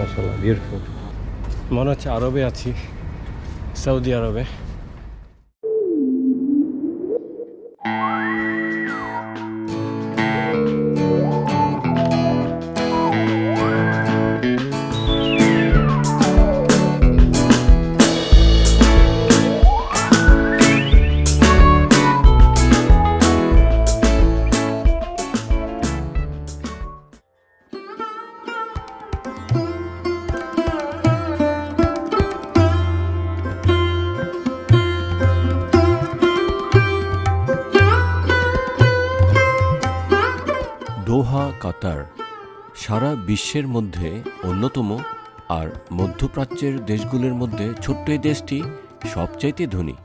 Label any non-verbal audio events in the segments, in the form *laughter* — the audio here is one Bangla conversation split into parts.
মাসাল্লাহ বিউটিফুল মনে হচ্ছে আরবে আছি সৌদি আরবে। কাতার সারা বিশ্বের মধ্যে অন্যতম আর মধ্যপ্রাচ্যের দেশগুলোর মধ্যে ছোট্ট এই দেশটি সবচাইতে ধনী।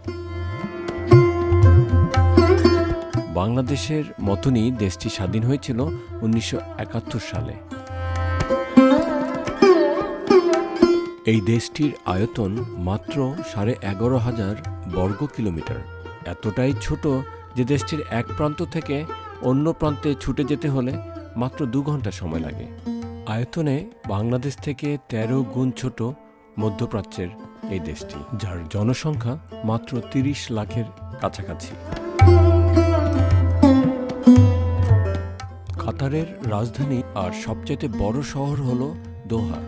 বাংলাদেশের মতনই দেশটি স্বাধীন হয়েছিল উনিশশো একাত্তর সালে। এই দেশটির আয়তন মাত্র সাড়ে এগারো হাজার বর্গ কিলোমিটার। এতটাই ছোট যে দেশটির এক প্রান্ত থেকে অন্য প্রান্তে ছুটে যেতে হলে মাত্র দু ঘণ্টা সময় লাগে। আয়তনে বাংলাদেশ থেকে ১৩ গুণ ছোট মধ্যপ্রাচ্যের এই দেশটি, যার জনসংখ্যা মাত্র তিরিশ লাখের কাছাকাছি। কাতারের রাজধানী আর সবচেয়ে বড় শহর হল দোহা।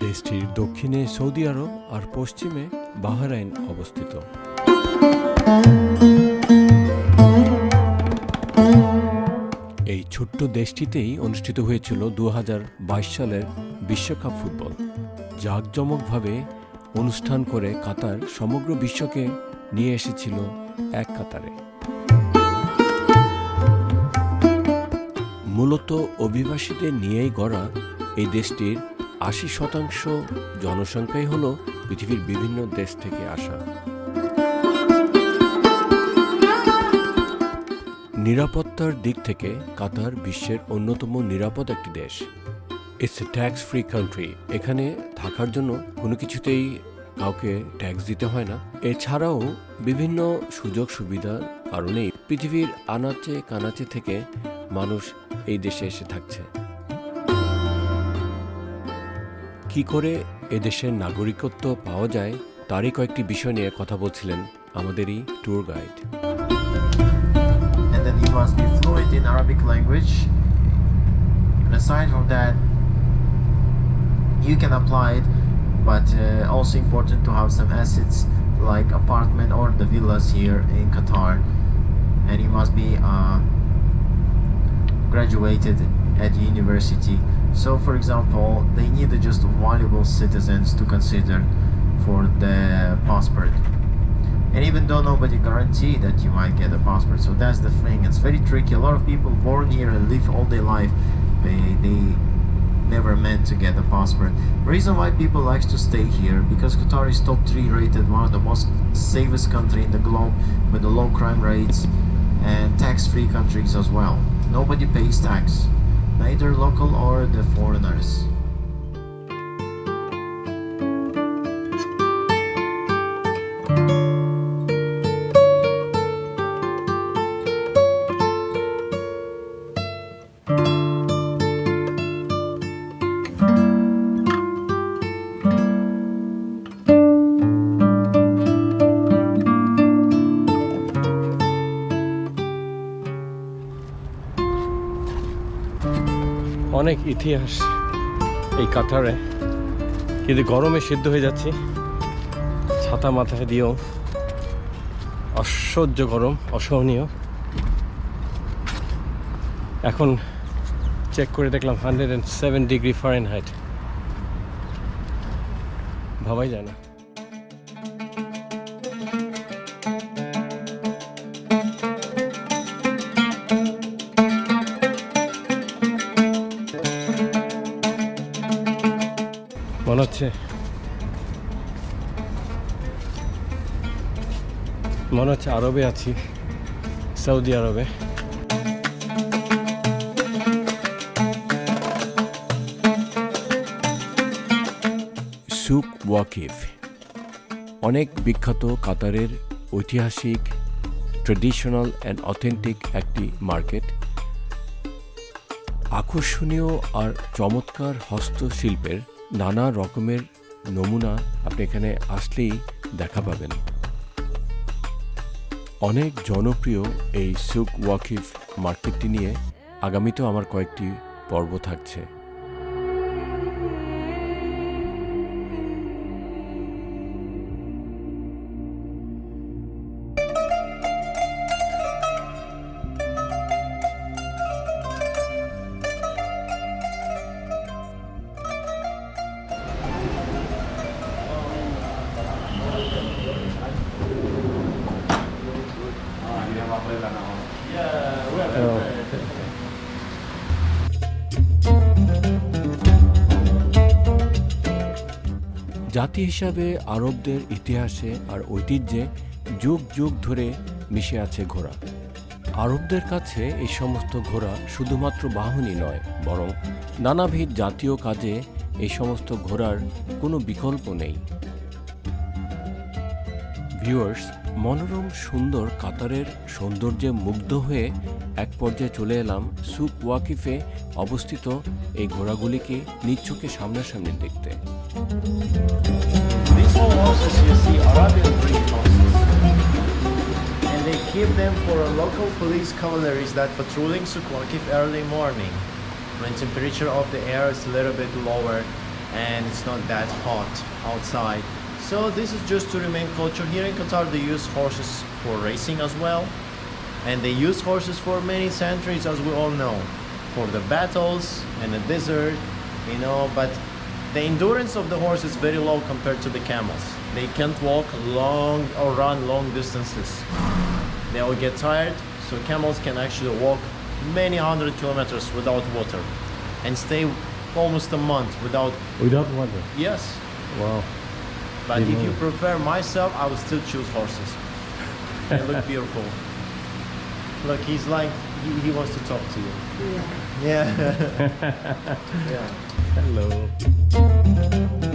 দেশটির দক্ষিণে সৌদি আরব আর পশ্চিমে বাহরাইন অবস্থিত। এই ছোট্ট দেশটিতেই অনুষ্ঠিত হয়েছিল দু হাজার বাইশ সালের বিশ্বকাপ ফুটবল। জাঁকজমকভাবে অনুষ্ঠান করে কাতার সমগ্র বিশ্বকে নিয়ে এসেছিল এক কাতারে। মূলত অভিবাসীদের নিয়েই গড়া এই দেশটির আশি শতাংশ জনসংখ্যাই হল পৃথিবীর বিভিন্ন দেশ থেকে আসা। নিরাপত্তার দিক থেকে কাতার বিশ্বের অন্যতম নিরাপদ একটি দেশ। It's a tax free country এখানে থাকার জন্য কোনো কিছুতেই কাউকে ট্যাক্স দিতে হয় না। এছাড়াও বিভিন্ন সুযোগ সুবিধার কারণেই পৃথিবীর আনাচে কানাচে থেকে মানুষ এই দেশে এসে থাকছে। কি করে এদেশের নাগরিকত্ব পাওয়া যায়, তারই কয়েকটি বিষয় নিয়ে কথা বলছিলেন আমাদেরই tour guide you must be fluent in Arabic language. And aside from that, you can apply it, but uh, also important to have some assets like apartment or the villas here in Qatar, and you must be uh, graduated at university. So, for example, they need just valuable citizens to consider for the passport and even though nobody guarantee that you might get a passport so that's the thing. It's very tricky. A lot of people born here and live all their life they they never meant to get a passport. Reason why people likes to stay here because qatar is top three rated one of the most safest country in the globe with the low crime rates and tax-free countries as well. Nobody pays tax neither local or the foreigners অনেক ইতিহাস এই কাতারে। কিন্তু গরমে সিদ্ধ হয়ে যাচ্ছি। ছাতা মাথায় দিয়েও। অসহ্য গরম, অসহনীয়। এখন চেক করে দেখলাম hundred and seven degree fahrenheit ভাবাই যায় না। মনে হচ্ছে মনে হচ্ছে আরবে আছি, সৌদি আরবে। সুক ওয়াকিফ, অনেক বিখ্যাত কাতারের ঐতিহাসিক ট্রেডিশনাল অ্যান্ড অথেন্টিক একটি মার্কেট। আকর্ষণীয় আর চমৎকার হস্তশিল্পের নানা রকমের নমুনা আপনি এখানে আসলেই দেখা পাবেন। অনেক জনপ্রিয় এই সুক ওয়াকিফ মার্কেটটি নিয়ে আগামীতেও আমার কয়েকটি পর্ব থাকছে। জাতি হিসাবে আরবদের ইতিহাসে আর ঐতিহ্যে যুগ যুগ ধরে মিশে আছে ঘোড়া। আরবদের কাছে এই সমস্ত ঘোড়া শুধুমাত্র বাহনই নয়, বরং নানাবিধ জাতীয় কাজে এই সমস্ত ঘোড়ার কোনো বিকল্প নেই। ভিউয়ার্স, মনোরম সুন্দর কাতারের সৌন্দর্যে মুগ্ধ হয়ে এক পর্যায়ে চলে এলাম সুক ওয়াকিফে অবস্থিত এই ঘোড়াগুলিকে নিজ চোখে সামনাসামনি দেখতে These whole horses you see Arabian breed horses. And they keep them for a local police cavalries that patrolling Sukwakif early morning when temperature of the air is a little bit lower and it's not that hot outside. So this is just to remain culture. Here in Qatar they use horses for racing as well. and they used horses for many centuries as we all know for the battles and the desert you know but the endurance of the horse is very low compared to the camels. They can't walk long or run long distances. They all get tired so camels can actually walk many hundred kilometers without water and stay almost a month without without water? Yes. Wow. But you if know. you prefer myself i would still choose horses. They look beautiful. Look, he's like, he, he wants to talk to you. Yeah. Yeah. *laughs* *laughs* yeah. Hello.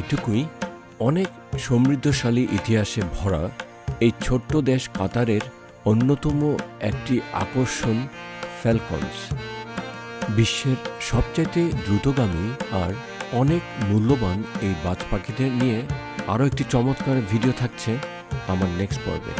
এটুকুই অনেক সমৃদ্ধশালী ইতিহাসে ভরা এই ছোট্ট দেশ কাতারের অন্যতম একটি আকর্ষণ ফ্যালকনস। বিশ্বের সবচাইতে দ্রুতগামী আর অনেক মূল্যবান এই বাজ পাখিদের নিয়ে আরও একটি চমৎকার ভিডিও থাকছে আমার নেক্সট পর্বে।